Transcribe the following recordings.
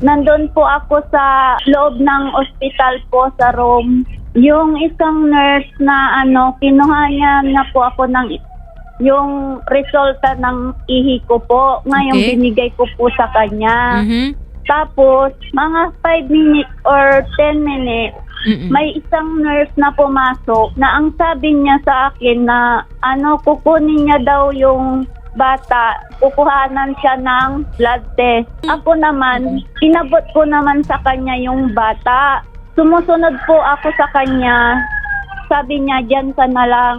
Nandun po ako sa loob ng ospital po sa room. Yung isang nurse na ano, kinuha niya na po ako ng yung resulta ng ihi ko po. Ngayon Okay. binigay ko po sa kanya. Mhm. Tapos, mga 5 minutes or 10 minutes, Mm-mm. may isang nurse na pumasok na ang sabi niya sa akin na ano, kukunin niya daw yung bata, kukuhanan siya ng blood test. Ako naman, inabot ko naman sa kanya yung bata. Sumusunod po ako sa kanya. Sabi niya, dyan ka na lang.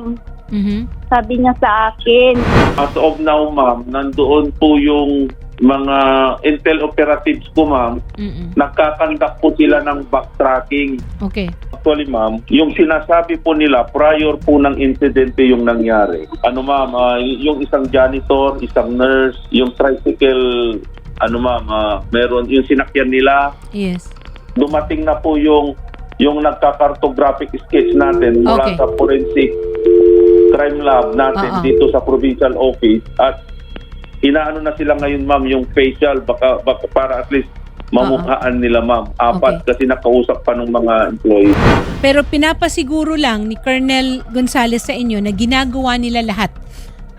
Mhm. Sabi niya sa akin. As of now, ma'am, nandoon po yung mga intel operatives ko, ma'am. Mm-mm. Nagkakandak po sila ng backtracking. Okay. Actually, ma'am, yung sinasabi po nila prior po ng insidente yung nangyari. Ano, ma'am, ah, yung isang janitor, isang nurse, yung tricycle, ano, ma'am, ah, meron yung sinakyan nila. Yes. Dumating na po yung yung nagka-cartographic sketch natin mula Okay. sa forensic crime lab natin Oo. dito sa provincial office at inaano na sila ngayon ma'am yung facial baka, baka para at least mamukhaan nila ma'am. Apat kasi nakausap pa ng mga employees. Pero pinapasiguro lang ni Colonel Gonzales sa inyo na ginagawa nila lahat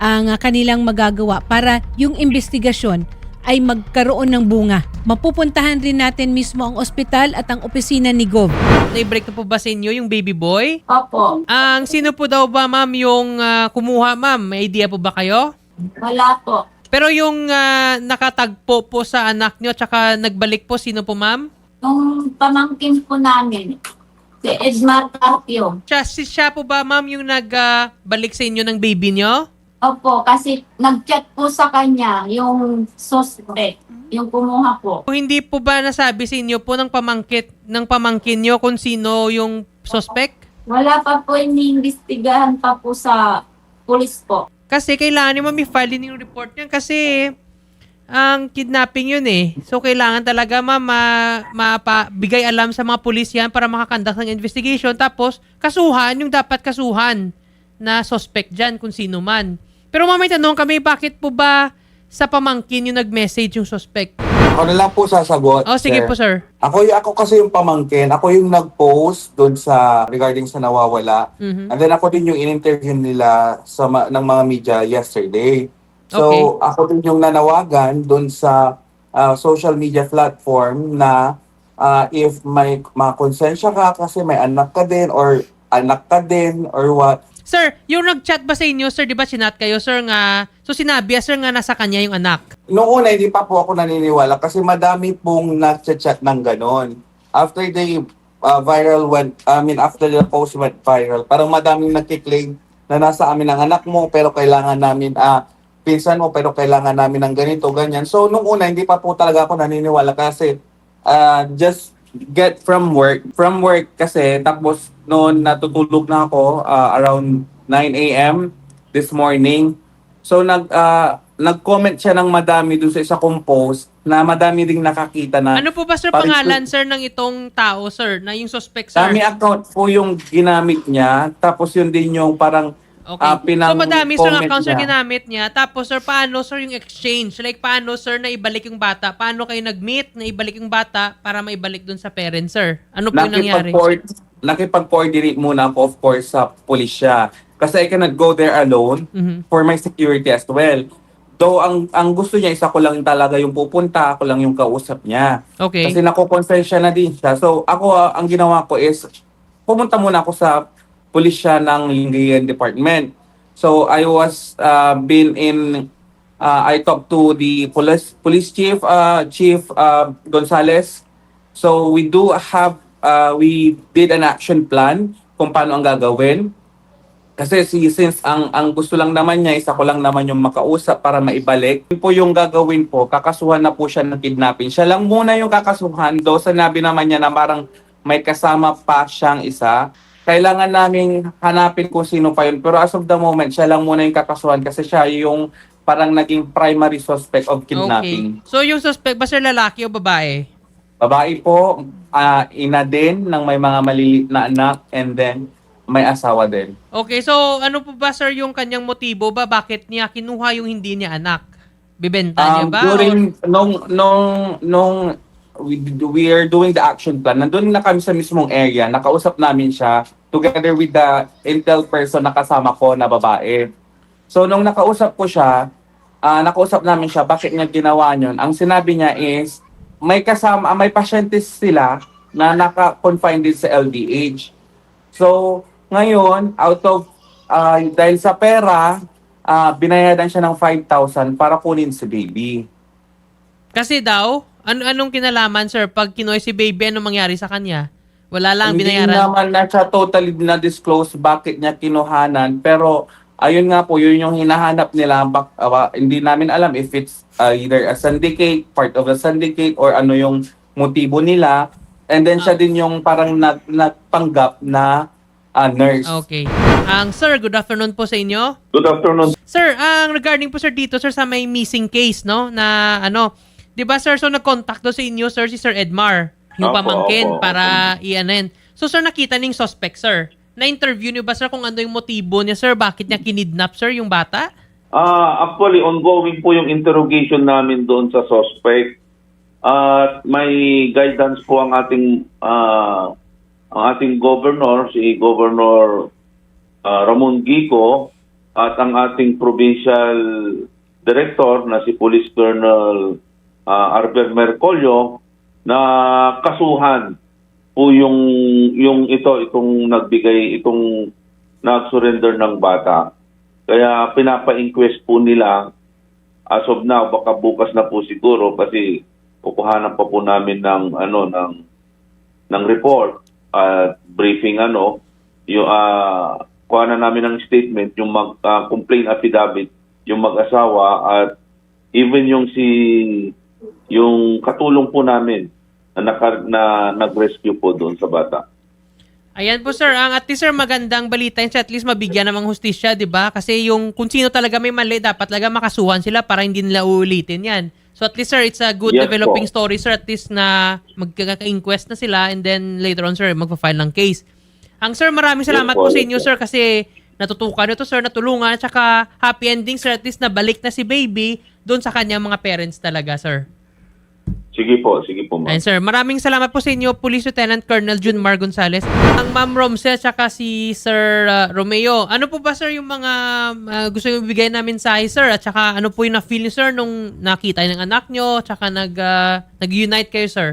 ang ah, kanilang magagawa para yung investigasyon ay magkaroon ng bunga. Mapupuntahan rin natin mismo ang ospital at ang opisina ni Gov. Na-break na po ba sa inyo yung baby boy? Opo, Ang sino po daw ba ma'am yung ah, kumuha ma'am? May idea po ba kayo? wala po. Pero yung ah, nakatagpo po sa anak nyo tsaka nagbalik po, sino po ma'am? Yung pamangkin po namin, si Edmar Carpio. Siya, si siya po ba ma'am yung nagbalik sa inyo ng baby nyo? Opo, kasi nag-chat po sa kanya yung suspect, yung kumuha po. Kung hindi po ba nasabi sa inyo po ng pamangkit ng pamangkin nyo kung sino yung suspect? Wala pa po iniimbestigahan pa po sa pulis po. Kasi kailangan nyo ma'am i-file din yung report nyo kasi ang kidnapping yun eh. So kailangan talaga ma'am ma, mapabigay alam sa mga pulis yan para makakandak ng investigation. Tapos kasuhan yung dapat kasuhan na suspect dyan kung sino man. Pero ma'am tanong kami, bakit po ba sa pamangkin yung nag-message yung suspect? Ako na lang po sasagot. Oh, sige po sir. Ako, y- ako kasi yung pamangkin. Ako yung nag-post doon sa regarding sa nawawala. Mhm. And then ako din yung in-interview nila sa ma- ng mga media yesterday. So, Okay. ako din yung nanawagan doon sa ah, social media platform na ah, if may makonsensya ka kasi may anak ka din or anak ka din or what, Sir, yung nag-chat ba sa inyo, sir, di ba sinat kayo, sir, nga, so sinabi, sir, nga nasa kanya yung anak. Noong una, hindi pa po ako naniniwala kasi madami pong nag-chat ng ganon. After the uh, viral went, I mean, after the post went viral, parang madaming nagkiklaim na nasa amin ang anak mo pero kailangan namin, ah, pinsan mo pero kailangan namin ng ganito, ganyan. So, nung una, hindi pa po talaga ako naniniwala kasi ah, just get from work. From work kasi, tapos noon natutulog na ako ah, around 9 a.m. this morning. So nag ah, nag-comment siya ng madami doon sa isa kong post na madami ding nakakita na Ano po ba, sir, pangalan, sir, ng itong tao, sir, na yung suspect, sir? dami account po yung ginamit niya. Tapos yun din yung parang Okay. pinang- so madami sir comment accounts niya. ginamit niya. Tapos sir, paano sir yung exchange? Like paano sir na ibalik yung bata? Paano kayo nag-meet na ibalik yung bata para maibalik dun sa parents sir? Ano po yung nangyari? nakipag-coord- nakipag-coordinate muna ako of course sa pulisya. Kasi I cannot go there alone Mhm. for my security as well. Though ang ang gusto niya isa ko lang talaga yung pupunta, ako lang yung kausap niya. Okay. Kasi nakukonsensya na din siya. So ako ah, ang ginawa ko is pumunta muna ako sa pulisya ng Lingayen Department. So I was uh, been in uh, I talked to the police police chief uh, chief uh, Gonzales. So we do have uh, we did an action plan kung paano ang gagawin. Kasi si, since ang ang gusto lang naman niya, isa ko lang naman yung makausap para maibalik. Yun po yung gagawin po, kakasuhan na po siya ng kidnapping. Siya lang muna yung kakasuhan, do sinabi naman niya na parang may kasama pa siyang isa. Kailangan naming hanapin kung sino pa yun. Pero as of the moment, siya lang muna yung kakasuhan kasi siya yung parang naging primary suspect of kidnapping. Okay. So yung suspect ba sir lalaki o babae? Babae po, ah, ina din ng may mga maliliit na anak and then may asawa din. Okay, so ano po ba sir yung kanyang motibo ba? Bakit niya kinuha yung hindi niya anak? Bibenta niya Um, ba? during nung nung nung we, we are doing the action plan. Nandun na kami sa mismong area, nakausap namin siya together with the intel person na kasama ko na babae. So nung nakausap ko siya, ah, nakausap namin siya, bakit niya ginawa yun? Ang sinabi niya is, may kasama, may pasyente sila na naka-confine din sa LDH. So, ngayon, out of, ah, dahil sa pera, ah, binayadan siya ng 5,000 para kunin si baby. Kasi daw, ano anong kinalaman sir pag kinoy si baby ano mangyari sa kanya? Wala lang Hindi binayaran. naman na siya totally na-disclose bakit niya kinuhanan. Pero, ayun nga po, yun yung hinahanap nila. Bak, awa, hindi namin alam if it's uh, either a syndicate, part of a syndicate, or ano yung motibo nila. And then siya din yung parang nag, nagpanggap na uh, nurse. Okay. Ang sir, good afternoon po sa inyo. Good afternoon. Sir, ang regarding po sir dito sir sa may missing case no na ano, 'di ba sir so nag-contact do sa inyo sir si Sir Edmar, yung Opo, pamangkin opo, para i-anin. So sir nakita ning suspect sir. Na-interview niyo ba sir kung ano yung motibo niya sir? Bakit niya kinidnap sir yung bata? Ah, actually ongoing po yung interrogation namin doon sa suspect. At may guidance po ang ating ah, ang ating governor si Governor ah, Ramon Gico at ang ating provincial director na si Police Colonel ah, Arbel Mercolio na kasuhan po yung yung ito itong nagbigay itong nag-surrender ng bata. Kaya pinapa-inquest po nila as of now baka bukas na po siguro kasi kukuhanan pa po namin ng ano ng ng report at briefing ano yung ah kuha na namin ng statement yung mag ah, complaint affidavit yung mag-asawa at even yung si yung katulong po namin na, naka, na nag-rescue po doon sa bata. Ayan po sir, ang at least sir magandang balita yun at least mabigyan namang hustisya, 'di ba? Kasi yung kung sino talaga may mali, dapat talaga makasuhan sila para hindi nila uulitin 'yan. So at least sir, it's a good Yes developing po. story sir, at least na magkaka-inquest na sila and then later on sir, magpa-file ng case. Ang sir, maraming salamat Yes po, po sa inyo sir kasi natutukan nyo to sir, natulungan, at saka happy ending sir, at least nabalik na si baby doon sa kanyang mga parents talaga sir. Sige po, sige po ma'am. Ayun sir, maraming salamat po sa inyo, Police Lieutenant Colonel Junmar Gonzales. Ang Ma'am Romsel at si Sir uh, Romeo. Ano po ba sir yung mga uh, gusto nyo ibigay namin sa sir? At saka ano po yung na-feel nyo sir nung nakita ng anak nyo? At saka nag, uh, nag-unite kayo sir?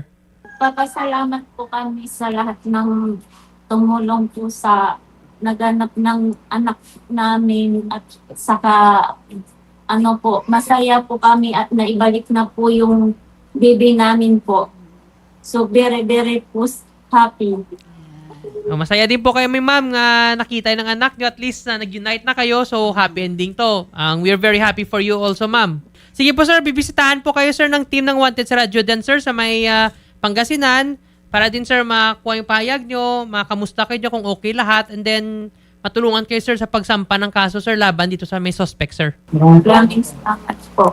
Papasalamat po kami sa lahat ng tumulong po sa naganap ng anak namin at saka ano po, masaya po kami at naibalik na po yung baby namin po. So very very po happy. Oh, masaya din po kayo may ma'am nga nakita ng anak nyo. At least na nag-unite na kayo. So happy ending to. Ang we're very happy for you also ma'am. Sige po sir, bibisitahan po kayo sir ng team ng Wanted sa Radyo Dan sir sa may uh, Pangasinan para din sir makakuha yung pahayag nyo, makamusta kayo kung okay lahat and then matulungan kayo sir sa pagsampa ng kaso sir laban dito sa may suspect sir. Maraming salamat po.